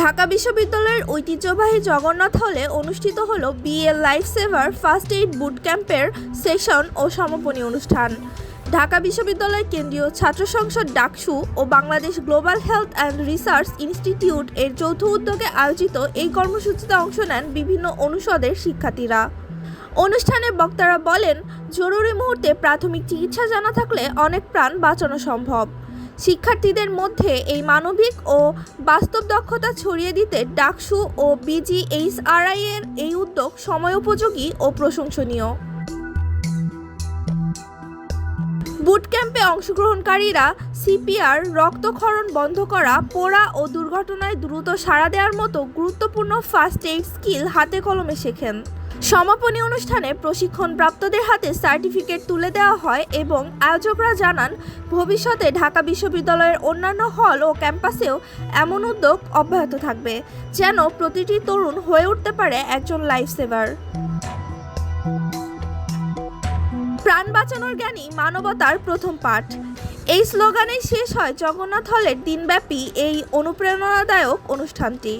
ঢাকা বিশ্ববিদ্যালয়ের ঐতিহ্যবাহী জগন্নাথ হলে অনুষ্ঠিত হলো BL life saver first aid boot ক্যাম্পের সেশন ও সমাপনী অনুষ্ঠান। ঢাকা বিশ্ববিদ্যালয়ের কেন্দ্রীয় ছাত্র সংসদ ডাকসু ও Bangladesh global health and research institute এর যৌথ উদ্যোগে আয়োজিত এই কর্মসূচিতে অংশ নেন বিভিন্ন অনুষদের শিক্ষার্থীরা। অনুষ্ঠানে বক্তারা বলেন, জরুরি মুহূর্তে প্রাথমিক চিকিৎসা জানা থাকলে অনেক প্রাণ বাঁচানো সম্ভব। শিক্ষার্থীদের মধ্যে এই মানবিক ও বাস্তব দক্ষতা ছড়িয়ে দিতে ডাকসু ও বিজিএইচআরআই এর এই উদ্যোগ সময়োপযোগী ও প্রশংসনীয়। বুট ক্যাম্পে অংশগ্রহণকারীরা সিপিআর রক্তক্ষরণ বন্ধ করা, পোড়া ও দুর্ঘটনায় দ্রুত সাড়া দেওয়ার মতো গুরুত্বপূর্ণ ফার্স্ট এইড স্কিল হাতে কলমে শেখেন। সমাপনী অনুষ্ঠানে প্রশিক্ষণপ্রাপ্তদের হাতে সার্টিফিকেট তুলে দেওয়া হয় এবং আয়োজকরা জানান, ভবিষ্যতে ঢাকা বিশ্ববিদ্যালয়ের অন্যান্য হল ও ক্যাম্পাসেও এমন উদ্যোগ অব্যাহত থাকবে, যেন প্রতিটি তরুণ হয়ে উঠতে পারে একজন লাইফ সেভার। প্রাণ বাঁচানোর জ্ঞানই মানবতার প্রথম পাঠ। এই স্লোগানেই শেষ হয় জগন্নাথ হলের দিনব্যাপী এই অনুপ্রেরণাদায়ক অনুষ্ঠানটি।